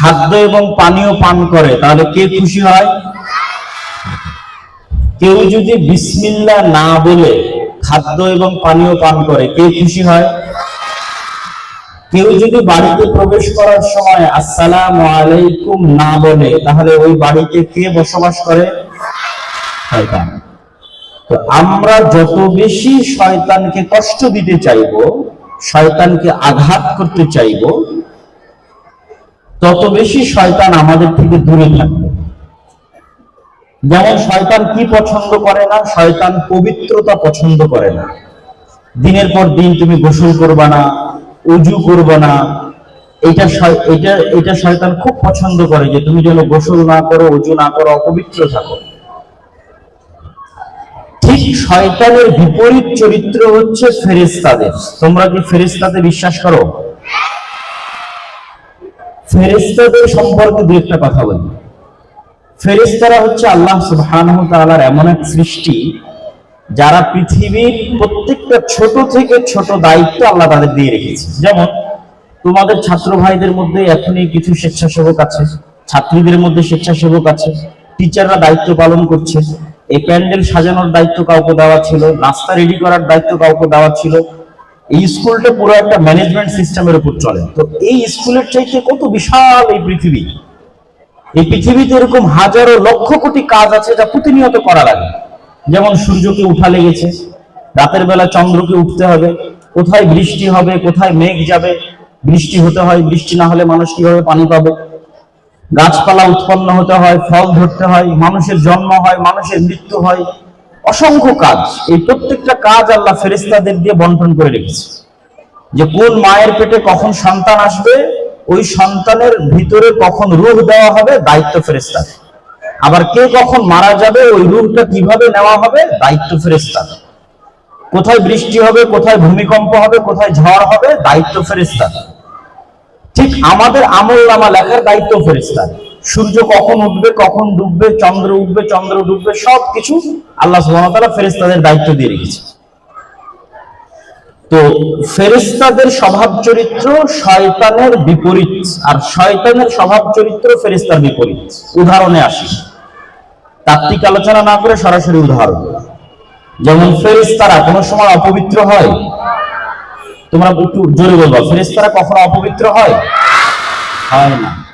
খাদ্য এবং পানীয় পান করে, তাহলে কে খুশি হয়? কেউ যদি বিসমিল্লা না বলে খাদ্য এবং পানীয় পান করে, কে খুশি হয়? কেউ যদি বাড়িতে প্রবেশ করার সময় আসসালাম আলাইকুম না বলে, তাহলে ওই বাড়িতে কে বসবাস করে? তো আমরা যত বেশি শয়তানকে কষ্ট দিতে চাইব, শয়তানকে আঘাত করতে চাইব তত বেশি শয়তান আমাদের থেকে দূরে থাকবে। যেমন শয়তান কি পছন্দ করে না, শয়তান পবিত্রতা পছন্দ করে না। দিনের পর দিন তুমি গোসল করবা না, উজু করবা না। এটা এটা এটা শয়তান খুব পছন্দ করে যে তুমি যেন গোসল না করো, উজু না করো, অপবিত্র থাকো। ঠিক শয়তানের বিপরীত চরিত্র হচ্ছে ফেরেস্তাদের তোমরা কি ফেরেস্তাতে বিশ্বাস করো? ফেরেস্তাদের সম্পর্কে দু একটা কথা বলি। ফেরেস্তারা হচ্ছে আল্লাহ সুবহানাহু এমন এক সৃষ্টি, যারা পৃথিবীর প্রত্যেকটা ছোট থেকে ছোট দায়িত্ব আল্লাহ তাদের দিয়ে রেখেছে। যেমন, তোমাদের ছাত্র ভাইদের মধ্যে এখনই কিছু স্বেচ্ছাসেবক আছে, ছাত্রীদের মধ্যে স্বেচ্ছাসেবক আছে, টিচাররা দায়িত্ব পালন করছে, এই প্যান্ডেল সাজানোর দায়িত্ব কাউকে দেওয়া ছিল, নাস্তা রেডি করার দায়িত্ব কাউকে দেওয়া ছিল এই স্কুলটা পুরো একটা ম্যানেজমেন্ট সিস্টেমের উপর চলে। তো এই স্কুলের চাইতে কত বিশাল এই পৃথিবী? এই পৃথিবীতে এরকম হাজারো লক্ষ কোটি কাজ আছে যা প্রতিনিয়ত করা লাগে। যেমন সূর্যকে উঠা লেগেছে, রাতের বেলা চন্দ্রকে উঠতে হবে, কোথায় বৃষ্টি হবে, কোথায় মেঘ যাবে, বৃষ্টি হতে হয়, বৃষ্টি না হলে মানুষ কীভাবে পানি পাবে? গাছপালা উৎপন্ন হতে হয়, ফল ধরতে হয়, মানুষের জন্ম হয়, মানুষের মৃত্যু হয় অসংখ্য কাজ। এই প্রত্যেকটা কাজ আল্লাহ ফেরেস্তাদের দিয়ে বন্টন করে রেখেছে। যে কোন মায়ের পেটে কখন সন্তান আসবে, ওই সন্তানের ভিতরে কখন রূহ দেওয়া হবে, দায়িত্ব ফেরেস্তার আবার কে কখন মারা যাবে, ওই রূহটা কীভাবে নেওয়া হবে, দায়িত্ব ফেরেস্তার কোথায় বৃষ্টি হবে, কোথায় ভূমিকম্প হবে, কোথায় ঝড় হবে, দায়িত্ব ফেরেস্তার ঠিক আমাদের আমল নামা লেখার দায়িত্ব ফেরেস্তার সূর্য কখন উঠবে, কখন ডুববে, চন্দ্র উঠবে, চন্দ্র ডুববে সব কিছু আল্লাহ তাআলা ফেরেশতাদের দায়িত্ব দিয়ে রেখেছে। তো ফেরেশতাদের স্বভাব চরিত্র শয়তানের বিপরীত, আর শয়তানের স্বভাব চরিত্র ফেরেশতার বিপরীত। উদাহরণে আসি। তাত্ত্বিক আলোচনা না করে সরাসরি উদাহরণ। যেমন ফেরেশতারা কোনো সময় অপবিত্র হয়, তোমরা একটু জোরে বলবা, ফেরেশতারা কখনো অপবিত্র হয়? হয় না।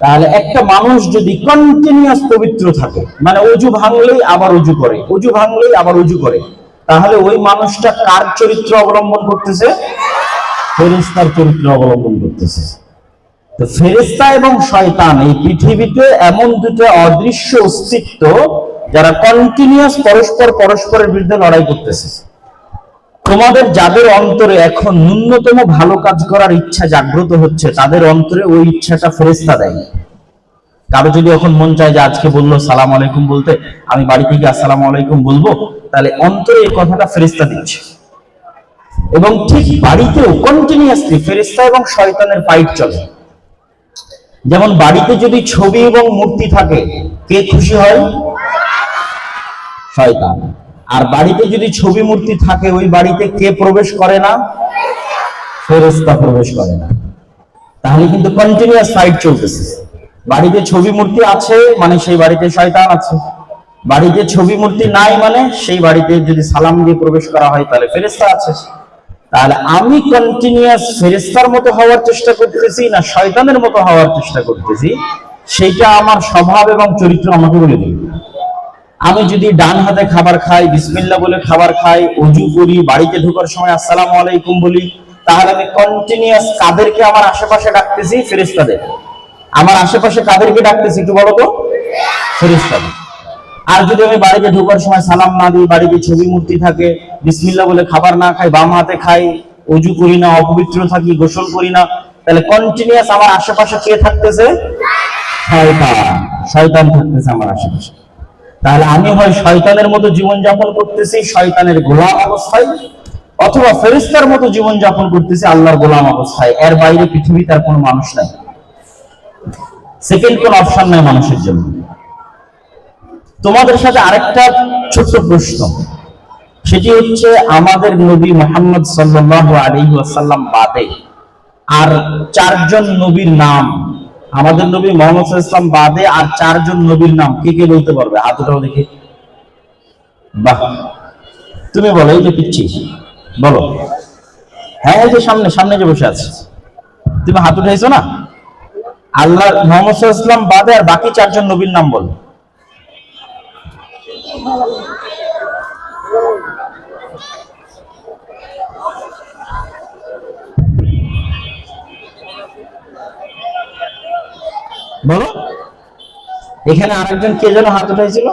তাহলে একটা মানুষ যদি কন্টিনিউয়াস পবিত্র থাকে মানে অজু ভাঙলেই আবার অজু করে, অজু ভাঙলেই আবার অজু করে, তাহলে ওই মানুষটা কার চরিত্র অবলম্বন করতেছে? ফেরেশতার চরিত্র অবলম্বন করতেছে। তো ফেরেশতা এবং শয়তান এই পৃথিবীতে এমন দুটো অদৃশ্য অস্তিত্ব যারা কন্টিনিউয়াস পরস্পর পরস্পরের বিরুদ্ধে লড়াই করতেছে। তোমাদের যাদের অন্তরে এখন ন্যূনতম ভালো কাজ করার ইচ্ছা জাগ্রত হচ্ছে, তাদের অন্তরে ওই ইচ্ছাটা ফেরেস্তা দেয় কারও যদি এখন মন চায় যে আজকে বলল, সালাম আলাইকুম বলতে, আমি বাড়ি থেকে আসসালাম আলাইকুম বলব, তাহলে অন্তরে এই কথাটা ফেরেস্তা দিচ্ছে। এবং ঠিক বাড়িতেও কন্টিনিউয়াসলি ফেরেস্তা এবং শয়তানের ফাইট চলে। যেমন বাড়িতে যদি ছবি এবং মূর্তি থাকে, কে খুশি হয়? শয়তান। আর বাড়িতে যদি ছবি মূর্তি থাকে, ওই বাড়িতে কে প্রবেশ করে না? ফেরেস্তা প্রবেশ করে না। তাহলে কিন্তু কন্টিনিউয়াস ফাইট চলতেছে। বাড়িতে ছবি মূর্তি আছে মানে সেই বাড়িতে শয়তান আছে। বাড়িতে ছবি মূর্তি নাই মানে সেই বাড়িতে যদি সালাম দিয়ে প্রবেশ করা হয়, তাহলে ফেরেস্তা আছে। তাহলে আমি কন্টিনিউয়াস ফেরেস্তার মতো হওয়ার চেষ্টা করতেছি না শয়তানের মতো হওয়ার চেষ্টা করতেছি সেইটা আমার স্বভাব এবং চরিত্র আমাকে বলে দিবে। আমি যদি ডান হাতে খাবার খাই বিসমিল্লা বলে খাবার খাই, অজু করি, বাড়িতে ঢোকার সময় আসসালামু আলাইকুম বলি, তাহলে আমি কন্টিনিউয়াস কাদেরকে আমার আশেপাশে ডাকতেছি, ফেরেশতাদের। আমার আশেপাশে কাদেরকে ডাকতেছি একটু বলো তো? ফেরেশতাদের। আর যদি আমি বাড়িতে ঢোকার সময় সালাম না দিই, বাড়িতে ছবি মূর্তি থাকে বিসমিল্লা বলে খাবার না খাই, বাম হাতে খাই, অজু করি না, অপবিত্র থাকি, গোসল করি না, তাহলে কন্টিনিউয়াস আমার আশেপাশে কে থাকতেছে? শয়তান। শয়তান থাকতেছে আমার আশেপাশে। তাহলে আমি হয় শয়তানের মতো জীবন যাপন করতেছি, শয়তানের গোলাম অবস্থায়, অথবা ফেরিস্তার মতো জীবন যাপন করতেছি, আল্লাহর গোলাম অবস্থায়। এর বাইরে পৃথিবীতে আর কোনো মানুষ নাই। সেকেন্ড কোন অপশন নাই মানুষের জন্য। তোমাদের সাথে আরেকটা ছোট্ট প্রশ্ন। সেটি হচ্ছে, আমাদের নবী মোহাম্মদ সাল্লাল্লাহু আলাইহি ওয়াসাল্লাম বাদে আর চারজন নবীর নাম আমাদের নবী মোহাম্মদ ইসলাম বাদে আর চারজন নবীর নাম কে কে বলতে পারবে? হাত উঠাও দেখি। বাহ। তুমি বলো, এই যে পিচ্ছি, বলো। হ্যাঁ এই যে সামনে সামনে যে বসে আছে। তুমি হাত উঠাইছো না? আল্লাহ মোহাম্মদ ইসলাম বাদে আর বাকি চারজন নবীর নাম বলো। বলো। এখানে আরেকজন কে যেন হাত উঠাইছিল?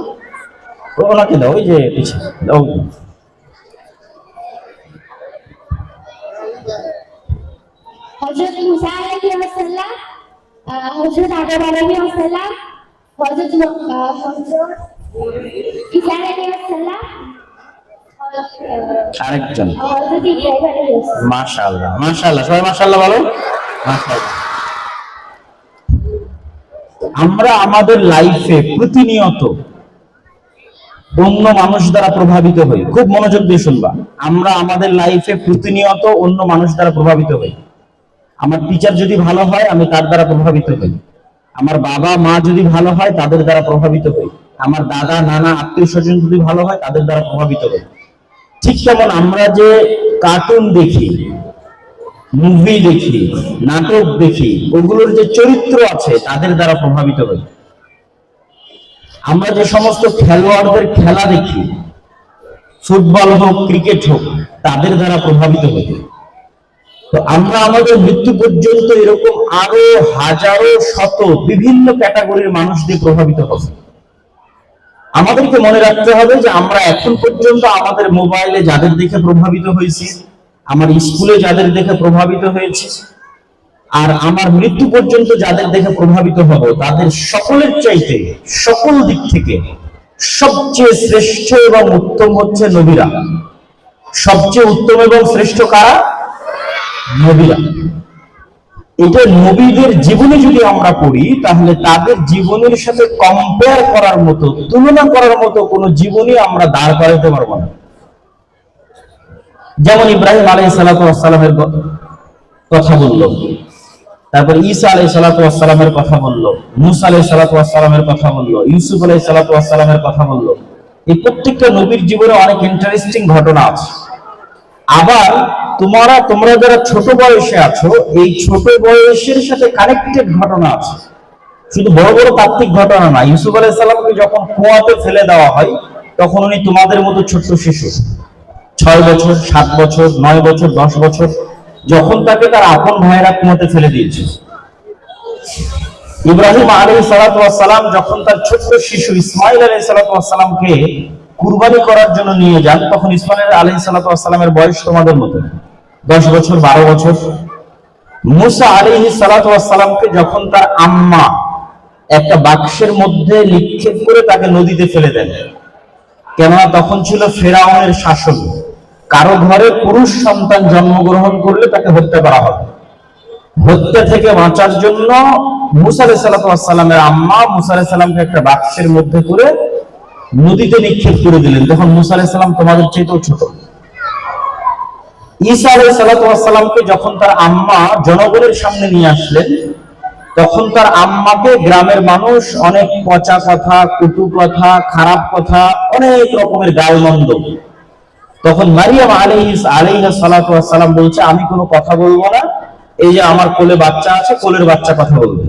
ওনাকে দাও ওই যে দাও। মুসা আদম ঈসা আরেকজন। মাশাআল্লাহ মাশাআল্লাহ সবাই মাশাআল্লাহ বলো। মাশাআল্লাহ। আমরা আমাদের লাইফে প্রতিনিয়ত অন্য মানুষ দ্বারা প্রভাবিত হই। খুব মনোযোগ দিয়ে শুনবা। আমরা আমাদের লাইফে প্রতিনিয়ত অন্য মানুষ দ্বারা প্রভাবিত হই। আমার টিচার যদি ভালো হয়, আমি তার দ্বারা প্রভাবিত হই। আমার বাবা, মা যদি ভালো হয়, তাদের দ্বারা প্রভাবিত হই। আমার দাদা, নানা, আত্মীয় স্বজন যদি ভালো হয়, তাদের দ্বারা প্রভাবিত হই। ঠিক তেমন আমরা যে কার্টুন দেখি মুভি দেখি, নাটক দেখি, ওগুলোর যে চরিত্র আছে, তাদের দ্বারা প্রভাবিত হই। আমরা যে সমস্ত খেলোয়াড়দের খেলা দেখি, ফুটবল হোক, ক্রিকেট হোক, তাদের দ্বারা প্রভাবিত হই। তো আমরা আমাদের মৃত্যু পর্যন্ত এরকম আরও হাজারো শত বিভিন্ন ক্যাটাগরির মানুষ দিয়ে প্রভাবিত হব। আমাদেরকে মনে রাখতে হবে যে আমরা এখন পর্যন্ত আমাদের মোবাইলে যাদের দেখে প্রভাবিত হয়েছি আমার স্কুলে যাদের দেখে প্রভাবিত হয়েছে, আর আমার মৃত্যু পর্যন্ত যাদের দেখে প্রভাবিত হব, তাদের সকলের চাইতে সকল দিক থেকে সবচেয়ে শ্রেষ্ঠ এবং উত্তম হচ্ছে নবীরা। সবচেয়ে উত্তম এবং শ্রেষ্ঠ কারা? নবীরা। এটা নবীদের জীবনে যদি আমরা পড়ি, তাহলে তাদের জীবনের সাথে কম্পেয়ার করার মতো, তুলনা করার মতো কোনো জীবনই আমরা দাঁড় করাইতে পারব না। যেমন ইব্রাহিম আলাই সালাতামের কথা বলল। তারপর ঈসা আলাই সালাতামের কথা বলল। মুসা আলাই সালাতামের কথা বলল। ইউসুফ আলাই সালাতামের কথা বলল। এই প্রত্যেকটা নবীর জীবনে অনেক ইন্টারেস্টিং ঘটনা আছে। আবার তোমরা তোমরা যারা ছোট বয়সে আছো, এই ছোট বয়সের সাথে কানেক্টেড ঘটনা আছে। শুধু বড় বড় তাত্ত্বিক ঘটনা না, ইউসুফ আলাইহিস সালামকে যখন কুয়াতে ফেলে দেওয়া হয়, তখন উনি তোমাদের মতো ছোট্ট শিশু। ছয় বছর, সাত বছর, নয় বছর, দশ বছর, যখন তাকে তার আপন ভাইয়েরা কুয়াতে ফেলে দিয়েছে। ইব্রাহিম আলী সালাম যখন তার ছোট্ট শিশু ইসমাইল আলী সালাতামকে কুরবানি করার জন্য নিয়ে যান, তখন ইসমাইল আলী সালাতামের বয়স তোমাদের মতো। দশ বছর, বারো বছর। মুসা আলী সালাতামকে যখন তার আম্মা একটা বাক্সের মধ্যে নিক্ষেপ করে তাকে নদীতে ফেলে দেন, কেননা তখন ছিল ফেরাউনের শাসন। কারও ঘরে পুরুষ সন্তান জন্মগ্রহণ করলে তাকে হত্যা করা হবে। হত্যা থেকে বাঁচার জন্য মুসা আম্মা মুসা একটা বাক্সের মধ্যে করে নদীতে নিক্ষেপ করে দিলেন। তখন মুসা তোমাদের চেয়েও ছোট। ঈসা যখন তার আম্মা জনগণের সামনে নিয়ে আসলেন, তখন তার আম্মাকে গ্রামের মানুষ অনেক পচা কথা, কুটু কথা, খারাপ কথা, অনেক রকমের গালমন্দ তখন মারিয়াম আলাইহিস আলাইহা সালাতু বলছে, আমি কোনো কথা বলব না। এই যে আমার কোলে বাচ্চা আছে, কোলের বাচ্চা কথা বলবে।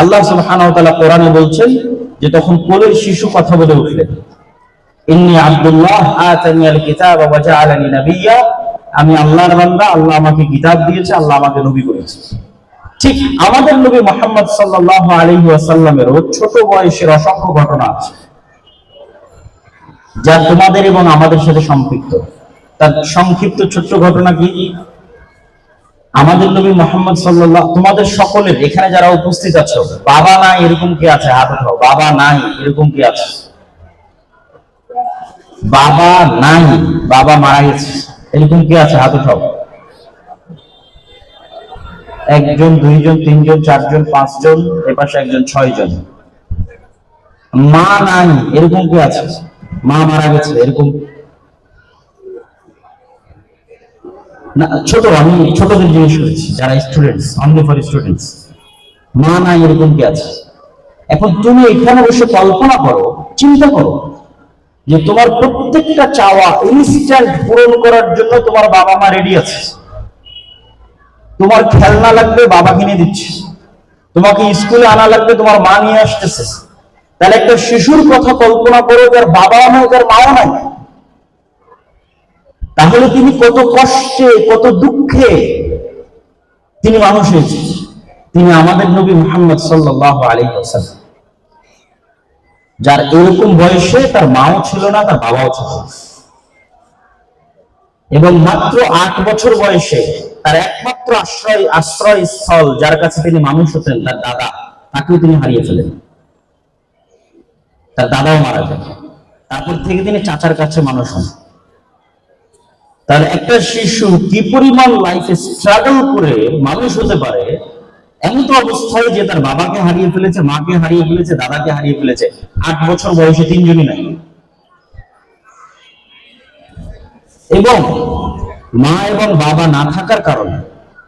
আল্লাহ সুবহানাহু ওয়া তাআলা কোরআনে বলছেন যে, তখন কোলের শিশু কথা বলে উঠলেন ইন্নী আব্দুল্লাহ আতানি আল কিতাব ওয়া জাআলানি নাবিয়্যা। আমি আল্লাহর বান্দা, আল্লাহ আমাকে কিতাব দিয়েছে, আল্লাহ আমাকে নবী করেছে। ঠিক আমাদের নবী মোহাম্মদ সাল্লাল্লাহু আলাইহি ওয়াসাল্লামের ছোট বয়সের অসংখ্য ঘটনা আছে। যা তোমাদের এবং আমাদের সাথে সম্পৃক্ত। তার সংক্ষিপ্ত ছোট্ট ঘটনা কি? আমাদের নবী মোহাম্মদ সাল্লাল্লাহ, তোমাদের সকলের, এখানে যারা উপস্থিত আছো, বাবা নাই এরকম কি আছে? হাত উঠাও। বাবা নাই এরকম কি আছে? বাবা নাই, বাবা মারা গেছে। এরকম কি আছে? হাত উঠাও। একজন, দুইজন, তিনজন, চারজন, পাঁচজন, এপাশে একজন ছয় জন মা নাই, এরকম কি আছে? মা মারা গেছে, এরকম। না, ছোট, আমি ছোটদের জিনিস করেছি যারা স্টুডেন্টস অনলি ফর স্টুডেন্টস মা নাই, এরকম কি আছে? এখন তুমি এখানে বসে কল্পনা করো, চিন্তা করো, যে তোমার প্রত্যেকটা চাওয়া ইনস্ট্যান্ট পূরণ করার জন্য তোমার বাবা মা রেডি আছে। তোমার খেলনা লাগবে, বাবা কিনে দিচ্ছে। তোমাকে স্কুলে আনা লাগবে, তোমার মা নিয়ে আসতেছে। তাহলে একটা শিশুর কথা কল্পনা করো যার বাবা নাই, যার মাও নাই। তাহলে তিনি কত কষ্টে, কত দুঃখে তিনি মানুষ হয়েছে। তিনি আমাদের নবী মুহাম্মদ সাল্লাহ আলী ওসাল্লাম যার এরকম বয়সে তার মাও ছিল না, তার বাবাও ছিল। এবং মাত্র আট বছর বয়সে তার একমাত্র আশ্রয় আশ্রয় স্থল যার কাছে তিনি মানুষ হতেন, তার দাদা, তাকেও তিনি হারিয়ে ফেলেন। তার দাদাও মারা যায়। তারপর থেকে তিনি চাচার কাছে মানুষ হন। তাহলে একটা শিশু কি পরিমাণ লাইফে স্ট্রাগল করে মানুষ হতে পারে, এমন তো অবস্থায় যে তার বাবাকে হারিয়ে ফেলেছে, মাকে হারিয়ে ফেলেছে, দাদাকে হারিয়ে ফেলেছে। আট বছর বয়সে তিনজনই নাই। এবং মা এবং বাবা না থাকার কারণে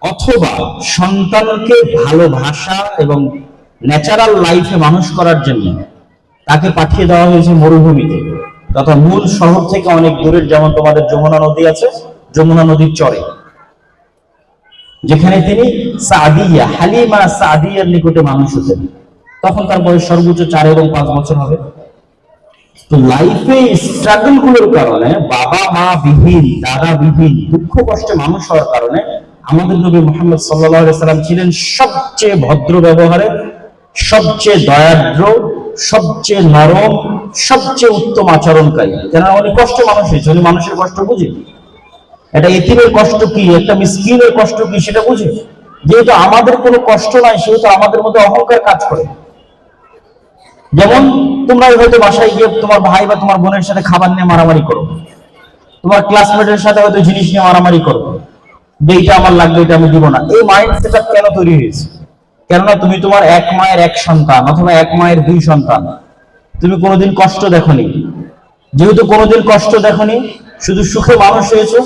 অথবা সন্তানকে ভালোবাসা এবং ন্যাচারাল লাইফে মানুষ করার জন্য তাকে পাঠিয়ে দেওয়া হয়েছে মরুভূমিতে। তথা মূল শহর থেকে অনেক দূরের, যেমন তোমাদের যমুনা নদী আছে, যমুনা নদীর চরে। যেখানে তিনি সাদিয়া, হালিমা সাদিয়ার নিকটে মানুষ হতেন। তখন তার বয়স সর্বোচ্চ চার এবং পাঁচ বছর হবে। তো লাইফে স্ট্রাগলগুলোর কারণে, বাবা, মা বিহীন, দাদা বিহীন, দুঃখ কষ্টে মানুষ হওয়ার কারণে আমাদের নবী মোহাম্মদ সাল্লাহ সাল্লাম ছিলেন সবচেয়ে ভদ্র ব্যবহারে, সবচেয়ে দয়াদ্র সবচেয়ে নরম, সবচেয়ে উত্তম আচরণকারী। কেন উনি কষ্ট মানুষ হয়েছে, উনি মানুষের কষ্ট বুঝে। এটা এতিমের কষ্ট কি, একটা মিসকিনের কষ্ট কি, সেটা বুঝে? যেহেতু আমাদের কোনো কষ্ট নাই, সেহেতু আমাদের মধ্যে অহংকার কাজ করে। যেমন, তোমরা হয়তো বাসায় গিয়ে তোমার ভাই বা তোমার বোনের সাথে খাবার নিয়ে মারামারি করো। তোমার ক্লাসমেটের সাথে হয়তো জিনিস নিয়ে মারামারি করো। যে, এইটা আমার লাগবে, এটা আমি দিব না। এই মাইন্ড সেট কেন তৈরি হয়েছে? কেননা তুমি তোমার এক মায়ের এক সন্তান, অথবা এক মায়ের দুই সন্তান। তুমি কোনোদিন কষ্ট দেখনি। যেহেতু কোনোদিন কষ্ট দেখনি, শুধু সুখে মানুষ হয়েছে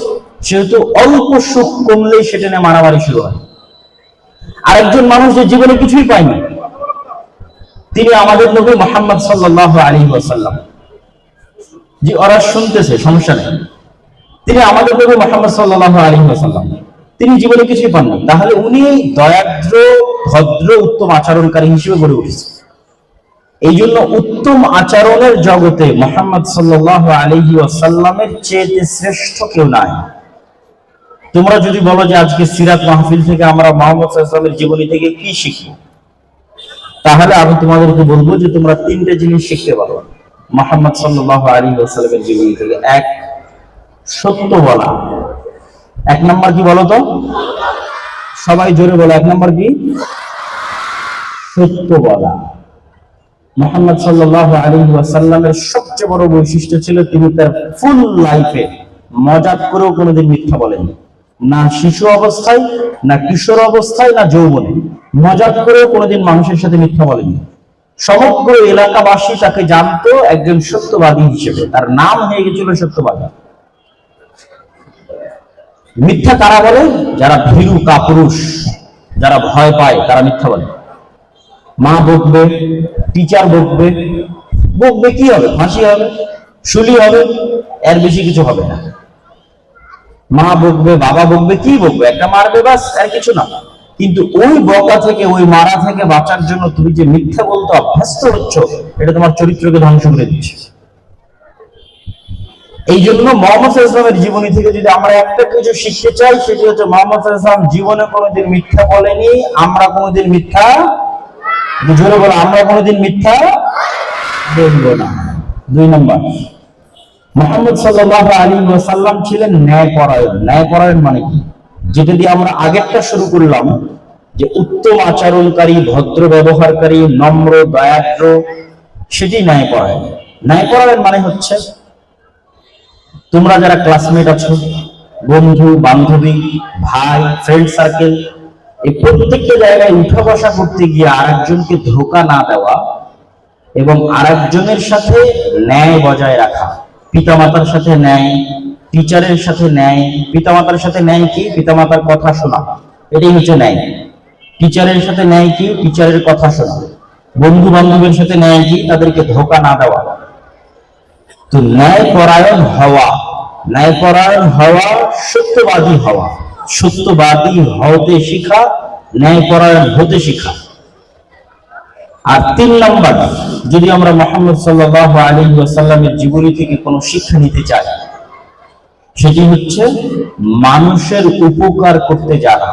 সেহেতু অল্প সুখ কমলেই সেটা নিয়ে মারামারি শুরু হয়। আরেকজন মানুষ যে জীবনে কিছুই পায়নি তিনি আমাদের নবী মোহাম্মদ সাল্লাহ আলী ওয়াসাল্লাম। যে ওরা শুনতেছে, সমস্যা নেই। তিনি আমাদের নবী মোহাম্মদ সাল্লাহ আলী ওয়াসাল্লাম। তিনি জীবনে কিছুই পাননি। তাহলে উনি দয়াদ্র, ভদ্র, উত্তম আচরণকারী হিসেবে গড়ে উঠেছে এই জন্য উত্তম আচরণের জগতে মোহাম্মদ সাল্লাহ আলহি ওয়াসাল্লামের চেয়ে শ্রেষ্ঠ কেউ নাই। তোমরা যদি বলো যে আজকে সিরাত মাহফিল থেকে আমরা মোহাম্মদ সাল্লামের জীবনী থেকে কি শিখি, তাহলে আমি তোমাদেরকে বলব যে তোমরা তিনটে জিনিস শিখতে পারো। মোহাম্মদ সাল্লাহ আলী ওসালামের জীবনী থেকে এক সত্য বলা এক নম্বর কি বলো তো? সবাই জোরে বলো, এক নম্বর কি? সত্য বলা। মোহাম্মদ সাল্লাহ আলী সবচেয়ে বড় বৈশিষ্ট্য ছিল তিনি তার ফুল লাইফে মজাক করেও কোনোদিন মিথ্যা বলেননি। না শিশু অবস্থায়, না কিশোর অবস্থায়, না যৌবনে। মজাক করেও কোনোদিন মানুষের সাথে মিথ্যা বলেনি সমগ্র এলাকাবাসী তাকে জানতো একজন সত্যবাদী হিসেবে। তার নাম হয়ে গেছিল সত্যবাদী। মিথ্যা কারা বলে? যারা ভীরু কাপুরুষ যারা ভয় পায়, তারা মিথ্যা বলে। মা বকবে, টিচার বকবে বকবে কি হবে? ফাঁসি হবে, শুলি হবে, এর বেশি কিছু হবে না। মা বকবে, বাবা বকবে, কি বকবে? একটা মারবে বাস আর কিছু না। কিন্তু ওই বকা থেকে, ওই মারা থেকে বাঁচার জন্য তুমি যে মিথ্যা বলতে অভ্যস্ত হচ্ছ, এটা তোমার চরিত্রকে ধ্বংস করে দিচ্ছে। এই জন্য মোহাম্মদ ইসলামের জীবনী থেকে যদি আমরা একটা কিছু শিখতে চাই, সেটি হচ্ছে মোহাম্মদ জীবনে কোনোদিন মিথ্যা বলেনি, আমরা কোনোদিন মিথ্যা জোরে বলো, আমরা কোনোদিন মিথ্যা বলব না। দুই নম্বর, মোহাম্মদ সাল্লাহ আলী ওয়াসাল্লাম ছিলেন ন্যায় পরায়ণ ন্যায় পরায়ণ মানে কি? যেটা দিয়ে আমরা আগেরটা শুরু করলাম, যে উত্তম আচরণকারী, ভদ্র ব্যবহারকারী, নম্র দয়াদ্র সেটি ন্যায় পরায়ণ ন্যায় পরায়ণ মানে হচ্ছে তোমরা যারা ক্লাসমেট আছো, বন্ধু, বান্ধবী, ভাই ফ্রেন্ড সার্কেল এই প্রত্যেকটা জায়গায় উঠা বসা করতে গিয়ে আরেকজনকে ধোকা না দেওয়া এবং আরেকজনের সাথে ন্যায় বজায় রাখা। পিতামাতার সাথে ন্যায় টিচারের সাথে ন্যায়, পিতামাতার সাথে ন্যায় কি? পিতামাতার কথা শোনা। এটাই হচ্ছে ন্যায়। টিচারের সাথে ন্যায় কি? টিচারের কথা শোনা। বন্ধু বান্ধবের সাথে ন্যায় কি? তাদেরকে ধোকা না দেওয়া। তো ন্যায় পরায়ণ হওয়া ন্যায় পরায়ণ হওয়া, সত্যবাদী হওয়া। সত্যবাদী হতে শিখা ন্যায় পরায়ণ হতে শিখা। আর তিন নম্বর, যদি আমরা মোহাম্মদ সাল্লাহ আলী ওয়াসাল্লামের জীবনী থেকে কোনো শিক্ষা নিতে চাই, সেটি হচ্ছে মানুষের উপকার করতে জানা।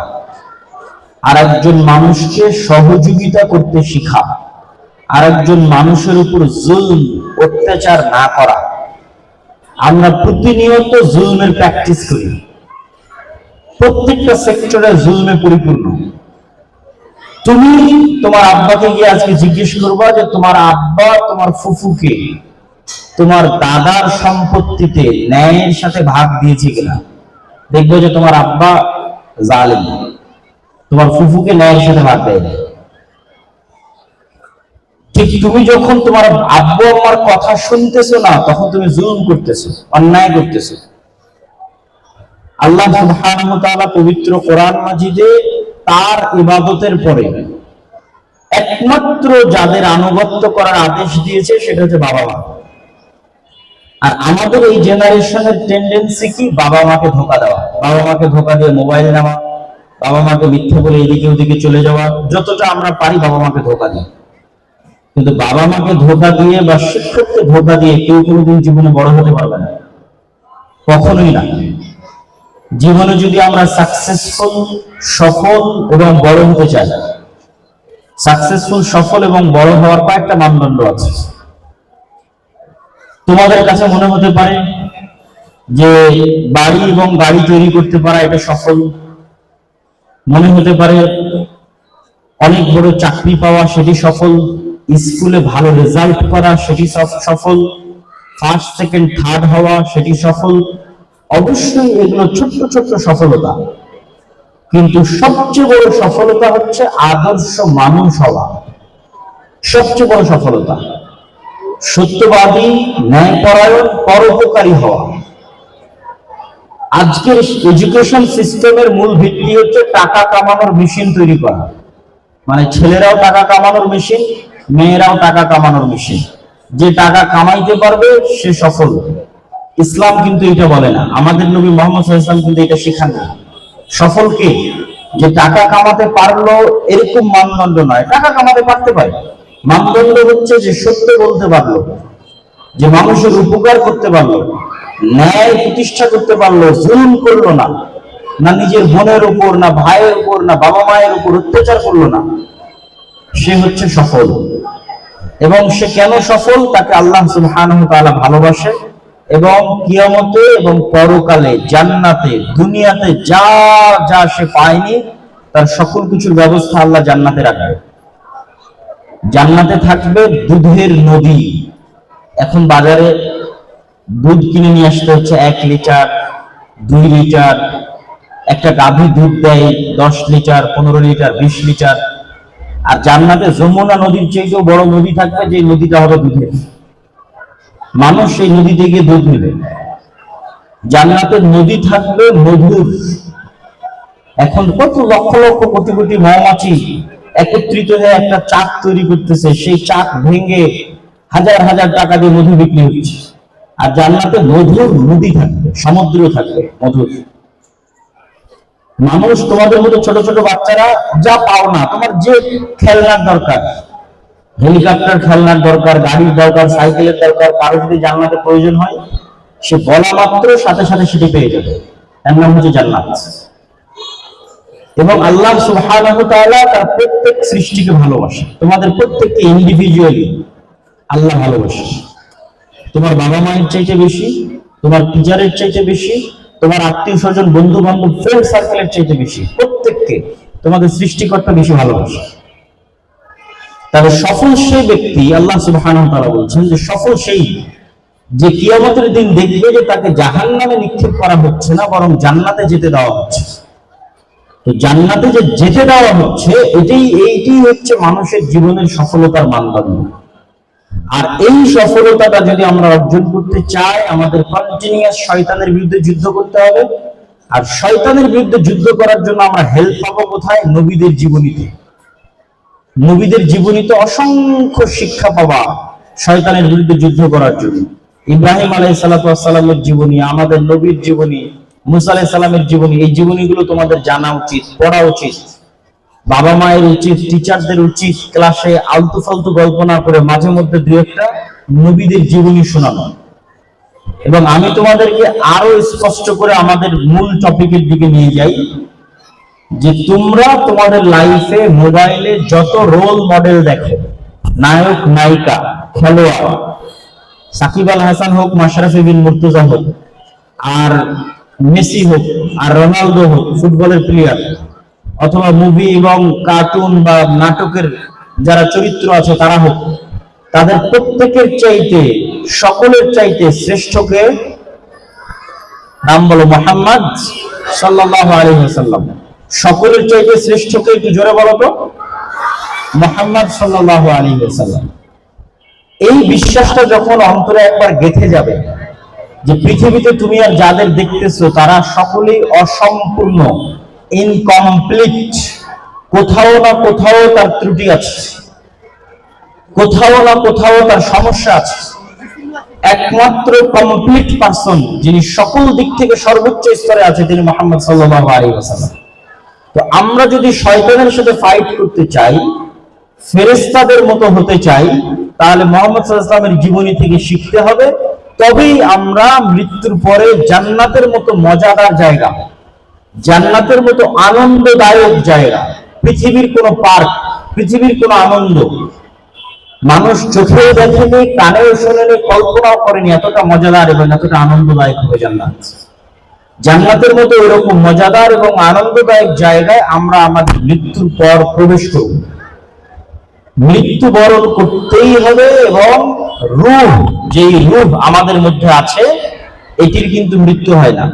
আর একজন মানুষকে সহযোগিতা করতে শিখা। আর একজন মানুষের উপর জুলম, অত্যাচার না করা। আমরা প্রতিনিয়ত জুলমের প্র্যাকটিস করি। প্রত্যেকটা সেক্টরে জুলমে পরিপূর্ণ। তুমি তোমার আব্বাকে গিয়ে আজকে জিজ্ঞেস করবা যে তোমার আব্বা তোমার ফুফুকে তোমার দাদার সম্পত্তিতে ন্যায়ের সাথে ভাগ দিয়েছে কিনা? দেখব যে তোমার আব্বা জালেম। তোমার ফুফুকে ন্যায়ের সাথে ভাগ দেয়। ঠিক তুমি যখন তোমার আব্বু আম্মার কথা শুনতেছো না, তখন তুমি জুলুম করতেছো, অন্যায় করতেছো। আল্লাহ পবিত্র কোরআন মাজিদে তার ইবাদতের পরে একমাত্র যাদের আনুগত্য করার আদেশ দিয়েছে, সেটা হচ্ছে বাবা মা। আর আমাদের এই জেনারেশনের টেন্ডেন্সি কি? বাবা মাকে ধোকা দেওয়া। বাবা মাকে ধোকা দিয়ে মোবাইল নেওয়া বাবা মাকে মিথ্যে বলে এদিকে ওদিকে চলে যাওয়া। যতটা আমরা পারি বাবা মাকে ধোকা দিই কিন্তু বাবা মাকে ধোকা দিয়ে বা শিক্ষককে ধোকা দিয়ে কেউ কোনোদিন জীবনে বড় হতে পারবে না। কখনোই না। জীবনে যদি আমরা সাকসেসফুল সফল এবং বড় হতে চাই সাকসেসফুল সফল এবং বড় হওয়ার কয়েকটা মানদণ্ড আছে। তোমাদের কাছে মনে হতে পারে যে বাড়ি এবং গাড়ি তৈরি করতে পারা এটা সফল? মনে হতে পারে অনেক বড় চাকরি পাওয়া সেটি সফল? স্কুলে ভালো রেজাল্ট করা, সেটি সফল। ফার্স্ট সেকেন্ড থার্ড হওয়া, সেটি সফল। অবশ্যই এগুলো ছোট্ট ছোট্ট সফলতা। কিন্তু সবচেয়ে বড় সফলতা হচ্ছে আদর্শ মানুষ হওয়া। সবচেয়ে বড় সফলতা। সত্যবাদী, ন্যায়পরায়ণ, পরোপকারী হওয়া। আজকের এডুকেশন সিস্টেমের মূল ভিত্তি হচ্ছে টাকা কামানোর মেশিন তৈরি করা। মানে ছেলেরাও টাকা কামানোর মেশিন মেয়েরাও টাকা কামানোর মেশিন যে টাকা কামাইতে পারবে, সে সফল। ইসলাম কিন্তু এটা বলে না। আমাদের নবী মোহাম্মদ কিন্তু এটা শেখান না সফল কে? যে টাকা কামাতে পারল, এরকম মানদণ্ড নয়। টাকা কামাতে পারতে পারে। মানদণ্ড হচ্ছে যে সত্য বলতে পারল, যে মানুষের উপকার করতে পারল, ন্যায় প্রতিষ্ঠা করতে পারল, জুলুম করল না না নিজের বোনের উপর, না ভাইয়ের উপর, না বাবা মায়ের উপর অত্যাচার করল না। সে হচ্ছে সফল। এবং সে কেন সফল? তাকে আল্লাহ সুবহানাহু ভালোবাসে। এবং কিয়ামতে এবং পরকালে, জান্নাতে, দুনিয়াতে যা যা সে পায়নি, তার সকল কিছুর ব্যবস্থা আল্লাহ জান্নাতে রাখবে। জান্নাতে থাকবে দুধের নদী। এখন বাজারে দুধ কিনে নিয়ে আসতে হচ্ছে এক লিটার, দুই লিটার, একটা গাভী দুধ দেয় দশ লিটার, পনেরো লিটার, বিশ লিটার। আর জান্নাতে যমুনা নদীর চেয়েও বড় নদী থাকবে যে নদীটা হবে দুধের। মানুষ সেই নদী থেকে দুধ নেবে। জান্নাতের নদী থাকবে মধুর। এখন কত লক্ষ লক্ষ কোটি কোটি মৌমাছি একত্রিত হয়ে একটা চাক তৈরি করতেছে, সেই চাক ভেঙে হাজার হাজার টাকা দিয়ে মধু বিক্রি হচ্ছে। আর জান্নাতে মধুর নদী থাকবে, সমুদ্র থাকবে মধুর। মানুষ তোমাদের মতো ছোট ছোট বাচ্চারা যা পাও না, তোমার যে খেলনার দরকার, হেলিকপ্টার খেলনার দরকার, গাড়ির দরকার, সাইকেলের দরকার, কারও যদি জান্নাতে প্রয়োজন হয়, সে বলা মাত্র সাথে সাথে সেটি পেয়ে যাবে। এর নাম হচ্ছে জান্নাত। এবং আল্লাহ সুবহানাহু তাআলা তার প্রত্যেক সৃষ্টিকে ভালোবাসে। তোমাদের প্রত্যেককে ইন্ডিভিজুয়ালি আল্লাহ ভালোবাসে। তোমার বাবা মায়ের চাইতে বেশি, তোমার টিচারের চাইতে বেশি তোমার আত্মীয় স্বজন বন্ধু বান্ধব ফ্রেন্ড সার্কেলের চাইতে বেশি, প্রত্যেককে তোমাদের সৃষ্টিকর্তা বেশি ভালোবাসে। তবে সফল সেই ব্যক্তি, আল্লাহ সুবহানাহু তাআলা বলছেন যে সফল সেই যে কিয়ামতের দিন দেখবে যে তাকে জাহান্নামে নিক্ষেপ করা হচ্ছে না, বরং জান্নাতে যেতে দেওয়া হচ্ছে। তো জান্নাতে যে যেতে দেওয়া হচ্ছে, এটাই এইটাই হচ্ছে মানুষের জীবনের সফলতার মানদণ্ড। আর এই সফলতাটা যদি আমরা অর্জন করতে চাই, আমাদের কন্টিনিউয়াস শয়তানের বিরুদ্ধে যুদ্ধ করতে হবে। আর শয়তানের বিরুদ্ধে যুদ্ধ করার জন্য আমরা হেল্প পাবো কোথায়? নবীদের জীবনীতে। নবীদের জীবনীতে অসংখ্য শিক্ষা পাবা শয়তানের বিরুদ্ধে যুদ্ধ করার জন্য। ইব্রাহিম আলাই সালাতামের জীবনী, আমাদের নবীর জীবনী, মুসা আলাই সালামের জীবনী, এই জীবনীগুলো তোমাদের জানা উচিত, পড়া উচিত। বাবা মায়ের উচিত টিচারদের উচিত ক্লাসে আলতু ফালতু গল্প না করে মাঝে মধ্যে দু একটা নবীদের জীবনী শোনানো। এবং আমি তোমাদেরকে আরও স্পষ্ট করে আমাদের মূল টপিকের দিকে নিয়ে যাই, যে তোমরা তোমাদের লাইফে মোবাইলে যত রোল মডেল দেখো, নায়ক, নায়িকা, খেলোয়াড়, সাকিব আল হাসান হোক, মাশরাফি বিন মুর্তুজা হোক, আর মেসি হোক, আর রোনালদো হোক, ফুটবলের প্লেয়ার অথবা মুভি এবং কার্টুন বা নাটকের যারা চরিত্র আছে তারা হোক, তাদের প্রত্যেকের চাইতে, সকলের চাইতে শ্রেষ্ঠকে নাম বলো মোহাম্মদ আলাইহি সকলের চাইতে শ্রেষ্ঠকে একটু জোরে বলো তো। মোহাম্মদ সাল্লাল্লাহু আলাইহি ওয়াসাল্লাম। এই বিশ্বাসটা যখন অন্তরে একবার গেঁথে যাবে যে পৃথিবীতে তুমি আর যাদের দেখতেছো, তারা সকলেই অসম্পূর্ণ। ইনকমপ্লিট কোথাও না কোথাও তার ত্রুটি আছে। কোথাও না কোথাও তার সমস্যা আছে। একমাত্র কমপ্লিট পারসন যিনি সকল দিক থেকে সর্বোচ্চ স্তরে আছে, তিনি মোহাম্মদ সাল্লাল্লাহু আলাইহি ওয়াসাল্লাম। তো আমরা যদি শয়তানের সাথে ফাইট করতে চাই, ফেরেশতাদের মতো হতে চাই, তাহলে মোহাম্মদ সাল্লামের জীবনী থেকে শিখতে হবে, তবেই আমরা মৃত্যুর পরে জান্নাতের মতো মজাদার জায়গা জান্নাতের মতো আনন্দদায়ক জায়গা, পৃথিবীর কোনো পার্ক, পৃথিবীর কোনো আনন্দ। মানুষ চোখেও দেখেনি, কানেও শোনেনি, কল্পনাও করেনি এতটা মজাদার এবং এতটা আনন্দদায়ক হবে জান্নাত। জান্নাতের মতো এরকম মজাদার এবং আনন্দদায়ক জায়গায় আমরা আমাদের মৃত্যুর পর প্রবেশ করব। মৃত্যুবরণ করতেই হবে এবং রূহ, যেই রূহ আমাদের মধ্যে আছে এটির কিন্তু মৃত্যু হয় না।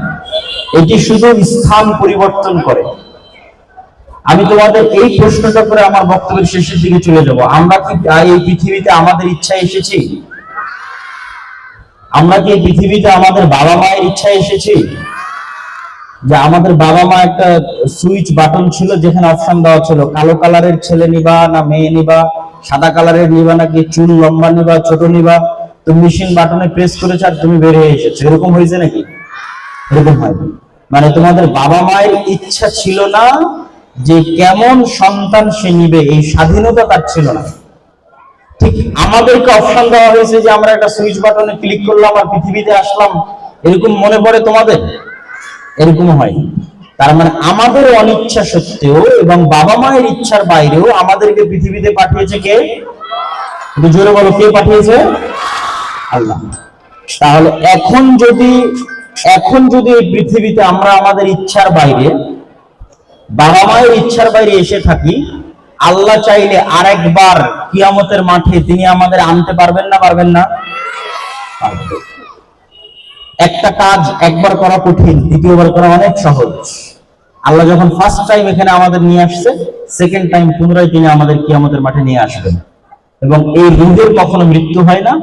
এটি শুধু স্থান পরিবর্তন করে। আমি তোমাদের এই প্রশ্নটা করে আমার বক্তব্যের শেষের দিকে চলে যাব। আমরা কি এই পৃথিবীতে আমাদের ইচ্ছায় এসেছি? আমরা কি এই পৃথিবীতে আমাদের বাবা মায়ের ইচ্ছায় এসেছি? যে আমাদের বাবা মা একটা সুইচ বাটন ছিল যেখানে অপশন দেওয়া ছিল, কালো কালারের ছেলে নিবা না মেয়ে নিবা, সাদা কালারের নিবা নাকি চুল লম্বা নিবা, ছোট নিবা তুমি মেশিন বাটনে প্রেস করেছ আর তুমি বের হয়ে এসেছ। এরকম হয়েছে নাকি? এরকম হয়নি। মানে তোমাদের বাবা মায়ের ইচ্ছা ছিল না যে কেমন সন্তান সে নিবে, এই স্বাধীনতা তার ছিল না। ঠিক আমাদেরকে অপশন দেওয়া হয়েছে যে আমরা একটা সুইচ বাটনে ক্লিক করলাম আর পৃথিবীতে আসলাম। এরকম মনে পড়ে তোমাদের? এরকম হয় তার মানে আমাদের অনিচ্ছা সত্ত্বেও এবং বাবা মায়ের ইচ্ছার বাইরেও আমাদেরকে পৃথিবীতে পাঠিয়েছে কে? জোরে বলো, কে পাঠিয়েছে? আল্লাহ। তাহলে এখন যদি এখন যদি এই পৃথিবীতে আমরা আমাদের ইচ্ছার বাইরে, বাবা মায়ের ইচ্ছার বাইরে এসে থাকি, আল্লাহ চাইলে আরেকবার কিয়ামতের মাঠে তিনি আমাদের আনতে পারবেন না পারবেন না? একটা কাজ একবার করা কঠিন, দ্বিতীয়বার করা অনেক সহজ। আল্লাহ যখন ফার্স্ট টাইম এখানে আমাদের নিয়ে আসছে সেকেন্ড টাইম পুনরায় তিনি আমাদের কিয়ামতের মাঠে নিয়ে আসবেন। এবং এই রুহের কখনো মৃত্যু হয় না,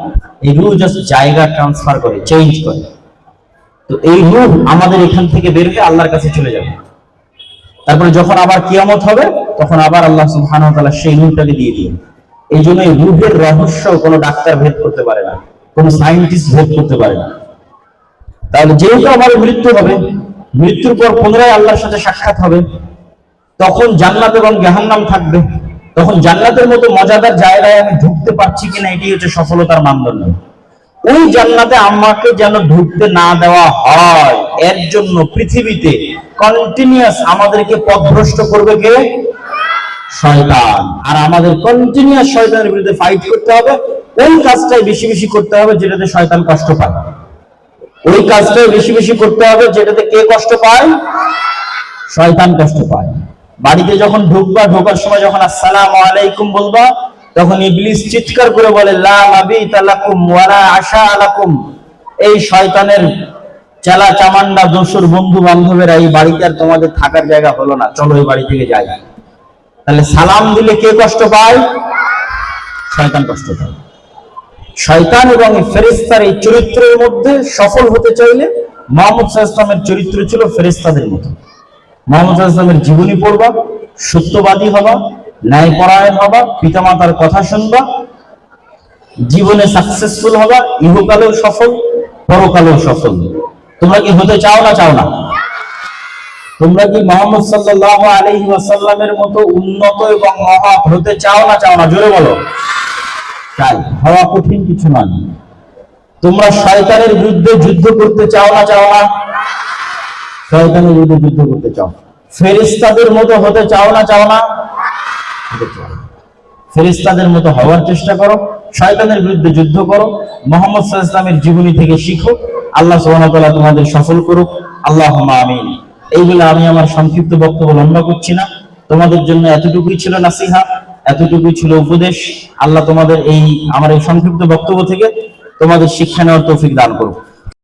এই রুহ জাস্ট জায়গা ট্রান্সফার করে চেঞ্জ করে। তো এই রুহ আমাদের এখান থেকে বের হয়ে আল্লাহর কাছে চলে যাবে। তারপরে যখন আবার কিয়ামত হবে, তখন আবার আল্লাহ সুবহানাহু ওয়া তাআলা সেই রূহটাকে দিয়ে দিবেন এই জন্য এই রূহের রহস্য কোনো ডাক্তার ভেদ করতে পারে না, কোনো সায়েন্টিস্ট ভেদ করতে পারে না। তাহলে যেহেতু আমার মৃত্যু হবে, মৃত্যুর পর পুনরায় আল্লাহর সাথে সাক্ষাৎ হবে, তখন জান্নাত এবং জাহান্নাম থাকবে। তখন জান্নাতের মতো মজাদার জায়গায় আমি ঢুকতে পারছি কিনা এটি হচ্ছে সফলতার মানদণ্ড। ওই জান্নাতে আমাকে যেন ঢুকতে না দেওয়া হয়, এর জন্য পৃথিবীতে কন্টিনিউয়াস আমাদেরকে পথভ্রষ্ট করবে কে? শয়তান। আর আমাদের কন্টিনিউয়াস শয়তানের বিরুদ্ধে ফাইট করতে হবে, ওই কাজটাই বেশি বেশি করতে হবে যেটাতে শয়তান কষ্ট পায়। ওই কাজটাই বেশি বেশি করতে হবে যেটাতে কে কষ্ট পায়? শয়তান কষ্ট পায়। বাড়িতে যখন ঢুকবা, ঢোকার সময় যখন আসসালামু আলাইকুম বলবা, তখন ইবলিস চিৎকার করে বলে আশা এই শয়তানের চেলা চামান্ডা দোসর বন্ধু বান্ধবেরা এই বাড়িতে আর তোমাদের থাকার জায়গা হলো না। চলো এই বাড়ি থেকে যাই। তাহলে সালাম দিলে কে কষ্ট পায়? শয়তান কষ্ট পায়। শয়তান এবং ফেরেস্তার এই চরিত্রের মধ্যে সফল হতে চাইলে মোহাম্মদ ইসলামের চরিত্র ছিল ফেরেশতাদের মতো। মোহাম্মদ সাল্লাল্লাহু জীবনী পড়বা, সত্যবাদী হবা, ন্যায়পরায়ণ হবা, পিতামাতার কথা শুনবা, জীবনে সাকসেসফুল হবা, ইহকালেও সফল, পরকালেও সফল। তোমরা কি হতে চাও না চাও না? তোমরা কি মোহাম্মদ সাল্লাল্লাহু আলাইহি ওয়াসাল্লামের মতো উন্নত এবং মহৎ হতে চাও না চাও না? জোরে বলো। তাই, হওয়া কঠিন কিছু নয়। তোমরা শয়তানের বিরুদ্ধে যুদ্ধ করতে চাও না চাও না? শয়তানের বিরুদ্ধে যুদ্ধ করতে চাও। ফেরেশতাদের মতো হতে চাও না চাও না? চাও। মতো হওয়ার চেষ্টা করো, শয়তানের বিরুদ্ধে যুদ্ধ করো, মোহাম্মদ ইসলামের জীবনী থেকে শিখো, আল্লাহ তাআলা তোমাদের সফল করুক। আল্লাহুম্মা আমিন। এইগুলো আমি আমার সংক্ষিপ্ত বক্তব্য, লম্বা করছি না। তোমাদের জন্য এতটুকুই ছিল নাসিহা, এতটুকুই ছিল উপদেশ। আল্লাহ তোমাদের এই, আমার এই সংক্ষিপ্ত বক্তব্য থেকে তোমাদের শিক্ষা নেওয়ার তৌফিক দান করুক।